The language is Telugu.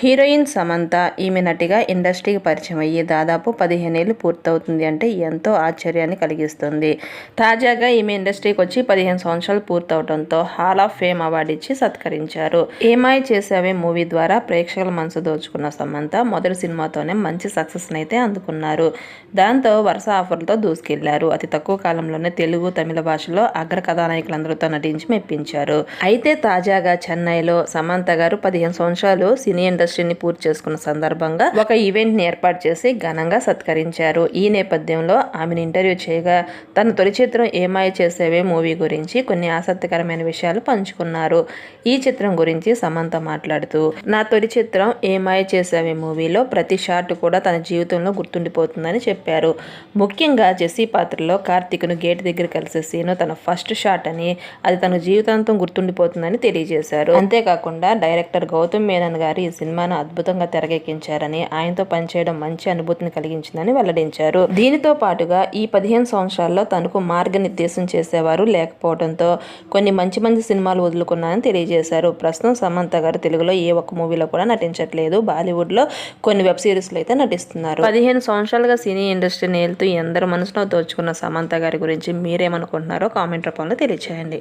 హీరోయిన్ సమంత ఈమె నటిగా ఇండస్ట్రీకి పరిచయం అయ్యి దాదాపు పదిహేనేళ్ళు పూర్తవుతుంది అంటే ఎంతో ఆశ్చర్యాన్ని కలిగిస్తుంది. తాజాగా ఈమె ఇండస్ట్రీకి వచ్చి పదిహేను సంవత్సరాలు పూర్తవడంతో హాల్ ఆఫ్ ఫేమ్ అవార్డు ఇచ్చి సత్కరించారు. ఏమాయి చేసావే మూవీ ద్వారా ప్రేక్షకుల మనసు దోచుకున్న సమంత మొదటి సినిమాతోనే మంచి సక్సెస్ని అయితే అందుకున్నారు. దాంతో వరుస ఆఫర్లతో దూసుకెళ్ళారు. అతి తక్కువ కాలంలోనే తెలుగు తమిళ భాషలో అగ్ర కథానాయకులందరితో నటించి మెప్పించారు. అయితే తాజాగా చెన్నైలో సమంత గారు పదిహేను సంవత్సరాలు సినీ ఇండస్ట్రీ ఇండస్ట్రీని పూర్తి చేసుకున్న సందర్భంగా ఒక ఈవెంట్ని ఏర్పాటు చేసి ఘనంగా సత్కరించారు. ఈ నేపథ్యంలో ఆమెను ఇంటర్వ్యూ చేయగా తన తొలి చిత్రం ఏమాయ చేసేవే మూవీ గురించి కొన్ని ఆసక్తికరమైన విషయాలు పంచుకున్నారు. ఈ చిత్రం గురించి సమంత మాట్లాడుతూ నా తొలి చిత్రం ఏమాయ చేసేవే మూవీలో ప్రతి షాట్ కూడా తన జీవితంలో గుర్తుండిపోతుందని చెప్పారు. ముఖ్యంగా జెస్సీ పాత్రలో కార్తీక్ను గేట్ దగ్గర కలిసే సీను తన ఫస్ట్ షాట్ అని అది తన జీవితాంతం గుర్తుండిపోతుందని తెలియజేశారు. అంతేకాకుండా డైరెక్టర్ గౌతమ్ మేనన్ గారు ఈ సినిమా సినిమాను అద్భుతంగా తెరకెక్కించారని ఆయనతో పనిచేయడం మంచి అనుభూతిని కలిగించిందని వెల్లడించారు. దీనితో పాటుగా ఈ పదిహేను సంవత్సరాల్లో తనకు మార్గనిర్దేశం చేసేవారు లేకపోవడంతో కొన్ని మంచి మంచి సినిమాలు వదులుకున్నానని తెలియజేశారు. ప్రస్తుతం సమంత గారు తెలుగులో ఏ ఒక్క మూవీలో కూడా నటించట్లేదు. బాలీవుడ్లో కొన్ని వెబ్ సిరీస్లో అయితే నటిస్తున్నారు. పదిహేను సంవత్సరాలుగా సినీ ఇండస్ట్రీని వెళ్తూ ఎందరు మనసులో దోచుకున్న సమంత గారి గురించి మీరేమనుకుంటున్నారో కామెంట్ రూపంలో తెలియచేయండి.